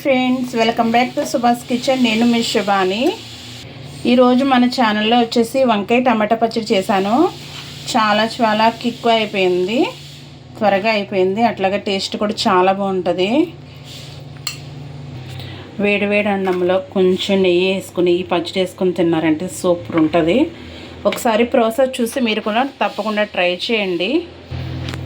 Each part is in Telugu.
Friends welcome back to Subhash kitchen. నేను మీ శుభాని. ఈరోజు మన ఛానల్లో వచ్చేసి వంకాయ టమాటా పచ్చడి చేశాను. చాలా చాలా కిక్ అయిపోయింది. త్వరగా అయిపోయింది. అట్లాగే టేస్ట్ కూడా చాలా బాగుంటుంది. వేడివేడి అన్నంలో కొంచెం నెయ్యి వేసుకుని ఈ పచ్చడి వేసుకుని తిన్నారంటే సూపర్ ఉంటుంది. ఒకసారి ప్రాసెస్ చూసి మీరు కూడా తప్పకుండా ట్రై చేయండి.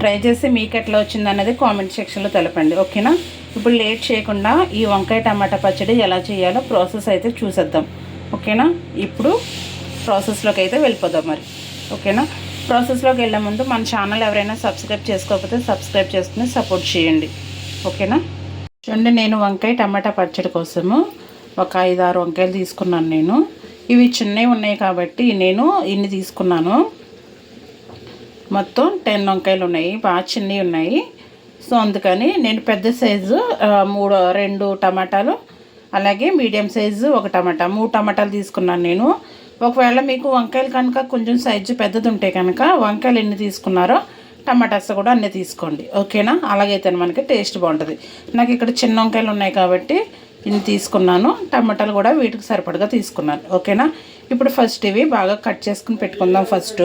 ట్రై చేసి మీకు ఎట్లా వచ్చింది అనేది కామెంట్ సెక్షన్లో తెలపండి. ఓకేనా? ఇప్పుడు లేట్ చేయకుండా ఈ వంకాయ టమాటా పచ్చడి ఎలా చేయాలో ప్రాసెస్ అయితే చూసేద్దాం. ఓకేనా? ఇప్పుడు ప్రాసెస్లోకి అయితే వెళ్ళిపోదాం మరి. ఓకేనా? ప్రాసెస్లోకి వెళ్ళే ముందు మన ఛానల్ ఎవరైనా సబ్స్క్రైబ్ చేసుకోకపోతే సబ్స్క్రైబ్ చేసుకుని సపోర్ట్ చేయండి. ఓకేనా? చూడండి నేను వంకాయ టమాటా పచ్చడి కోసము ఒక ఐదు ఆరు వంకాయలు తీసుకున్నాను నేను. ఇవి చిన్నవి ఉన్నాయి కాబట్టి నేను ఇన్ని తీసుకున్నాను. మొత్తం టెన్ వంకాయలు ఉన్నాయి. బాగా చిన్నవి ఉన్నాయి. సో అందుకని నేను పెద్ద సైజు మూడు రెండు టమాటాలు అలాగే మీడియం సైజు ఒక టమాటా మూడు టమాటాలు తీసుకున్నాను నేను. ఒకవేళ మీకు వంకాయలు కనుక కొంచెం సైజు పెద్దది ఉంటే కనుక వంకాయలు ఎన్ని తీసుకున్నారో టమాటాస్ కూడా అన్నీ తీసుకోండి. ఓకేనా? అలాగైతే మనకి టేస్ట్ బాగుంటుంది. నాకు ఇక్కడ చిన్న వంకాయలు ఉన్నాయి కాబట్టి ఇన్ని తీసుకున్నాను. టమాటాలు కూడా వీటికి సరిపడగా తీసుకున్నాను. ఓకేనా? ఇప్పుడు ఫస్ట్ ఇవి బాగా కట్ చేసుకుని పెట్టుకుందాం ఫస్ట్.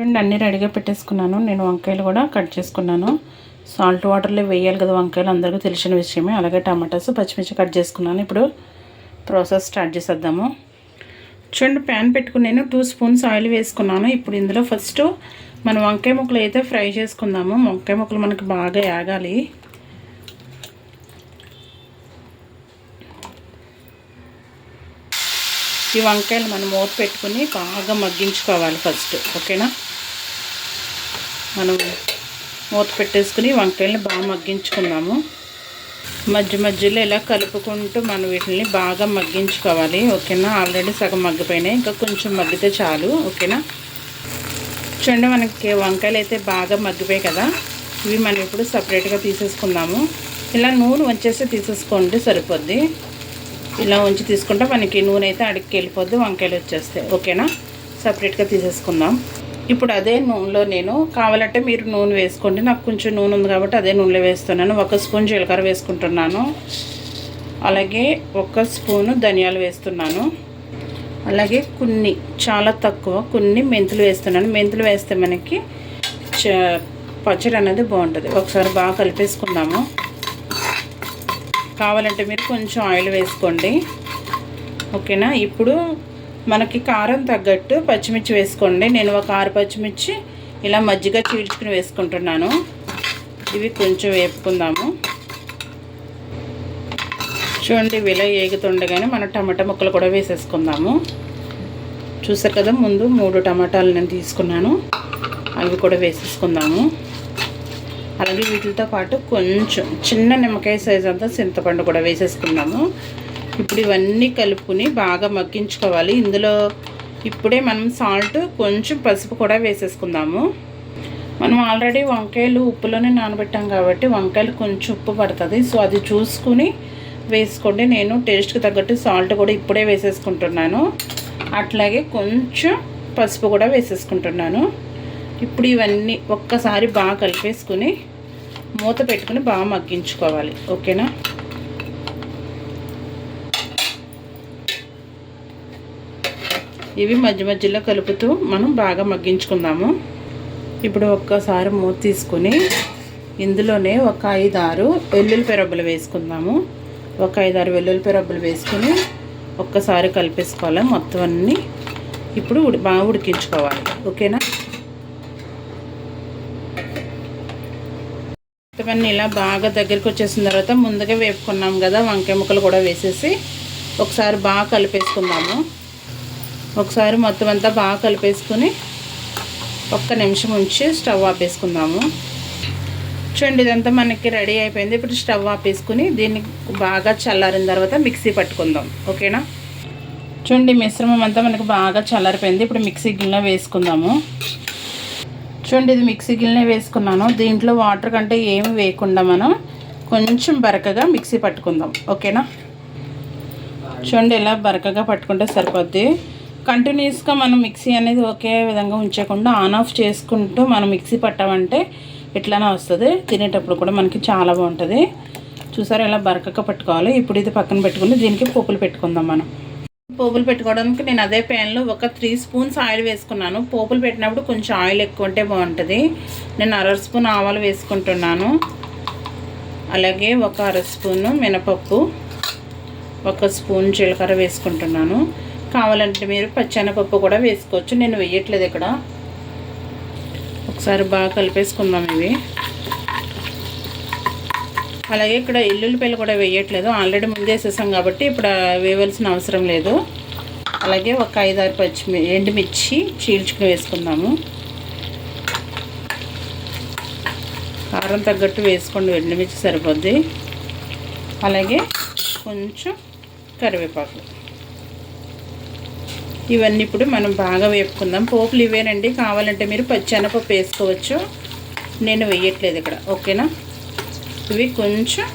రెండు అన్నీ రెడీగా పెట్టేసుకున్నాను. నేను వంకాయలు కూడా కట్ చేసుకున్నాను. సాల్ట్ వాటర్లో వేయాలి కదా వంకాయలు అందరికీ తెలిసిన విషయమే. అలాగే టమాటాస్ పచ్చిమిర్చి కట్ చేసుకున్నాను. ఇప్పుడు ప్రాసెస్ స్టార్ట్ చేసేద్దాము. చూడండి ప్యాన్ పెట్టుకుని నేను టూ స్పూన్స్ ఆయిల్ వేసుకున్నాను. ఇప్పుడు ఇందులో ఫస్ట్ మనం వంకాయ ముక్కలు అయితే ఫ్రై చేసుకుందాము. వంకాయ ముక్కలు మనకి బాగా యాగాలి. ఈ వంకాయలు మనం మూత పెట్టుకుని బాగా మగ్గించుకోవాలి ఫస్ట్. ఓకేనా? మనం మూత పెట్టేసుకుని వంకాయలని బాగా మగ్గించుకున్నాము. మధ్య మధ్యలో ఇలా కలుపుకుంటూ మనం వీటిని బాగా మగ్గించుకోవాలి. ఓకేనా? ఆల్రెడీ సగం మగ్గిపోయినాయి. ఇంకా కొంచెం మగ్గితే చాలు. ఓకేనా? చూడండి మనకి వంకాయలు అయితే బాగా మగ్గిపోయాయి కదా. ఇవి మనం ఇప్పుడు సపరేట్గా తీసేసుకుందాము. ఇలా నూనె వచ్చేసి తీసేసుకోండి సరిపోద్ది. ఇలా ఉంచి తీసుకుంటే మనకి నూనె అయితే అడిగి వెళ్ళిపోద్ది వంకాయలు వచ్చేస్తాయి. ఓకేనా? సపరేట్గా తీసేసుకుందాం. ఇప్పుడు అదే నూనెలో నేను కావాలంటే మీరు నూనె వేసుకోండి. నాకు కొంచెం నూనె ఉంది కాబట్టి అదే నూనెలో వేస్తున్నాను. ఒక స్పూన్ జీలకర్ర వేసుకుంటున్నాను. అలాగే ఒక స్పూను ధనియాలు వేస్తున్నాను. అలాగే కొన్ని చాలా తక్కువ కొన్ని మెంతులు వేస్తున్నాను. మెంతులు వేస్తే మనకి చ పచ్చడి అనేది బాగుంటుంది. ఒకసారి బాగా కలిపేసుకుందాము. కావాలంటే మీరు కొంచెం ఆయిల్ వేసుకోండి. ఓకేనా? ఇప్పుడు మనకి కారం తగ్గట్టు పచ్చిమిర్చి వేసుకోండి. నేను ఒక ఆరు పచ్చిమిర్చి ఇలా మజ్జిగ చీల్చుకుని వేసుకుంటున్నాను. ఇవి కొంచెం వేపుకుందాము. చూడండి ఇవి ఇలా ఏగుతుండగానే మన టమాటా ముక్కలు కూడా వేసేసుకుందాము. చూసారు కదా ముందు మూడు టమాటాలు నేను తీసుకున్నాను. అవి కూడా వేసేసుకుందాము. అలాగే వీటితో పాటు కొంచెం చిన్న నిమ్మకాయ సైజ్ అంతా చింతపండు కూడా వేసేసుకుందాము. ఇప్పుడు ఇవన్నీ కలుపుకుని బాగా మగ్గించుకోవాలి. ఇందులో ఇప్పుడే మనం సాల్ట్ కొంచెం పసుపు కూడా వేసేసుకుందాము. మనం ఆల్రెడీ వంకాయలు ఉప్పులోనే నానబెట్టాం కాబట్టి వంకాయలు కొంచెం ఉప్పు పడుతుంది. సో అది చూసుకుని వేసుకోండి. నేను టేస్ట్కి తగ్గట్టు సాల్ట్ కూడా ఇప్పుడే వేసేసుకుంటున్నాను. అట్లాగే కొంచెం పసుపు కూడా వేసేసుకుంటున్నాను. ఇప్పుడు ఇవన్నీ ఒక్కసారి బాగా కలిపేసుకుని మూత పెట్టుకుని బాగా మగ్గించుకోవాలి. ఓకేనా? ఇవి మధ్య మధ్యలో కలుపుతూ మనం బాగా మగ్గించుకుందాము. ఇప్పుడు ఒక్కసారి మూత తీసుకుని ఇందులోనే ఒక ఐదు ఆరు వెల్లుల్లి రబ్బలు వేసుకుందాము. ఒక ఐదు ఆరు వెల్లుల్లి రబ్బలు వేసుకుని ఒక్కసారి కలిపేసుకోవాలి. మొత్తం అన్నీ ఇప్పుడు ఉడి బాగా ఉడికించుకోవాలి. ఓకేనా? ఇవన్నీ ఇలా బాగా దగ్గరికి వచ్చేసిన తర్వాత ముందుగా వేపుకున్నాం కదా వంకాయ ముక్కలు కూడా వేసేసి ఒకసారి బాగా కలిపేసుకుందాము. ఒకసారి మొత్తం అంతా బాగా కలిపేసుకుని ఒక్క నిమిషం ఉంచి స్టవ్ ఆపేసుకుందాము. చూడండి ఇదంతా మనకి రెడీ అయిపోయింది. ఇప్పుడు స్టవ్ ఆపేసుకుని దీన్ని బాగా చల్లారిన తర్వాత మిక్సీ పట్టుకుందాం. ఓకేనా? చూడండి మిశ్రమం అంతా మనకి బాగా చల్లారిపోయింది. ఇప్పుడు మిక్సీ గిన్నె వేసుకుందాము. చూడండి ఇది మిక్సీ గిన్నె వేసుకున్నాను. దీంట్లో వాటర్ కంటే ఏమి వేయకుండా మనం కొంచెం బరకగా మిక్సీ పట్టుకుందాం. ఓకేనా? చూడండి ఇలా బరకగా పట్టుకుంటే సరిపోద్ది. కంటిన్యూస్గా మనం మిక్సీ అనేది ఒకే విధంగా ఉంచకుండా ఆన్ ఆఫ్ చేసుకుంటూ మనం మిక్సీ పట్టామంటే ఇట్లానే వస్తుంది. తినేటప్పుడు కూడా మనకి చాలా బాగుంటుంది. చూసారా ఇలా బరకక పెట్టుకోవాలి? ఇప్పుడు ఇది పక్కన పెట్టుకుని దీనికి పోపులు పెట్టుకుందాం మనం. పోపులు పెట్టుకోవడానికి నేను అదే ప్యాన్లో ఒక త్రీ స్పూన్స్ ఆయిల్ వేసుకున్నాను. పోపులు పెట్టినప్పుడు కొంచెం ఆయిల్ ఎక్కువ ఉంటే బాగుంటుంది. నేను అర స్పూన్ ఆవాలు వేసుకుంటున్నాను. అలాగే ఒక అర స్పూను మినపప్పు ఒక స్పూన్ జీలకర్ర వేసుకుంటున్నాను. కావాలంటే మీరు పచ్చెనపప్పు కూడా వేసుకోవచ్చు. నేను వేయట్లేదు ఇక్కడ. ఒకసారి బాగా కలిపేసుకుందాం ఇవి. అలాగే ఇక్కడ ఎల్లుల్లిపాయలు కూడా వేయట్లేదు. ఆల్రెడీ ముందే వేసేసాం కాబట్టి ఇప్పుడు వేయవలసిన అవసరం లేదు. అలాగే ఒక ఐదారు పచ్చిమి ఎండుమిర్చి చీల్చుకుని వేసుకుందాము. కారం తగ్గట్టు వేసుకోండి. ఎండుమిర్చి సరిపోద్ది. అలాగే కొంచెం కరివేపాకు. ఇవన్నీ ఇప్పుడు మనం బాగా వేపుకుందాం. పోపులు ఇవేనండి. కావాలంటే మీరు పచ్చెనపప్పు వేసుకోవచ్చు. నేను వేయట్లేదు ఇక్కడ. ఓకేనా? ఇవి కొంచెం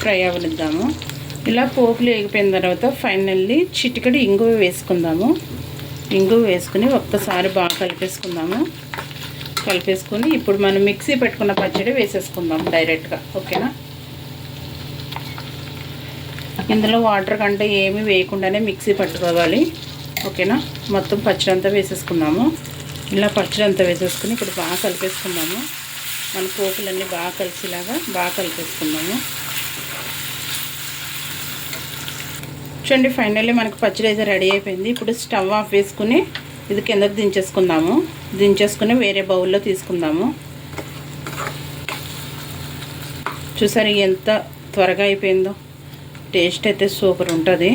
ఫ్రై అవనిద్దాము. ఇలా పోపులు వేగిపోయిన తర్వాత ఫైనల్లీ చిటికడి ఇంగువ వేసుకుందాము. ఇంగువ వేసుకుని ఒక్కసారి బాగా కలిపేసుకుందాము. కలిపేసుకొని ఇప్పుడు మనం మిక్సీ పెట్టుకున్న పచ్చడి వేసేసుకుందాం డైరెక్ట్గా. ఓకేనా? ఇందులో వాటర్ కంటే ఏమీ వేయకుండానే మిక్సీ పట్టుకోవాలి. ఓకేనా? మొత్తం పచ్చడి అంతా వేసేసుకున్నాము. ఇలా పచ్చడి అంతా వేసేసుకుని ఇప్పుడు బాగా కలిపేసుకున్నాము మన పోపులన్నీ బాగా కలిసేలాగా బాగా కలిపేసుకున్నాము చూడండి ఫైనల్లీ మనకు పచ్చడి అయితే రెడీ అయిపోయింది. ఇప్పుడు స్టవ్ ఆఫ్ వేసుకుని ఇది కిందకి దించేసుకుందాము. దించేసుకుని వేరే బౌల్లో తీసుకుందాము. చూసారు ఎంత త్వరగా అయిపోయిందో? టేస్ట్ అయితే సూపర్ ఉంటుంది.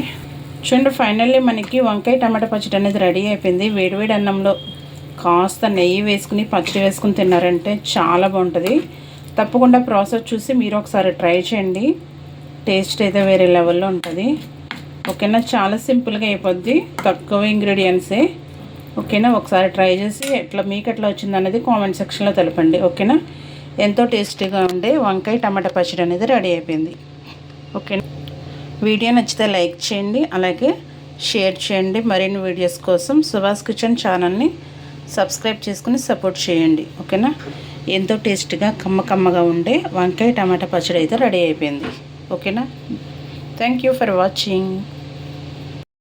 చూడండి ఫైనల్లీ మనకి వంకాయ టమాటా పచ్చడి అనేది రెడీ అయిపోయింది. వేడివేడి అన్నంలో కాస్త నెయ్యి వేసుకుని పచ్చడి వేసుకుని తిన్నారంటే చాలా బాగుంటుంది. తప్పకుండా ప్రాసెస్ చూసి మీరు ఒకసారి ట్రై చేయండి. టేస్ట్ అయితే వేరే లెవెల్లో ఉంటుంది. ఓకేనా? చాలా సింపుల్గా అయిపోద్ది. తక్కువ ఇంగ్రీడియంట్సే ఓకేనా? ఒకసారి ట్రై చేసి ఎట్లా మీకు ఎట్లా వచ్చింది అనేది కామెంట్ సెక్షన్లో తెలపండి. ఓకేనా? ఎంతో టేస్టీగా ఉండే వంకాయ టమాటా పచ్చడి అనేది రెడీ అయిపోయింది. ఓకేనా? వీడియో నచ్చితే లైక్ చేయండి అలాగే షేర్ చేయండి. మరిన్ని వీడియోస్ కోసం సుభాష్ కిచెన్ ఛానల్ని సబ్స్క్రైబ్ చేసుకుని సపోర్ట్ చేయండి. ఓకేనా? ఎంతో టేస్ట్గా కమ్మ కమ్మగా ఉండే వంకాయ టమాటా పచ్చడి అయితే రెడీ అయిపోయింది. ఓకేనా? Thank you for watching.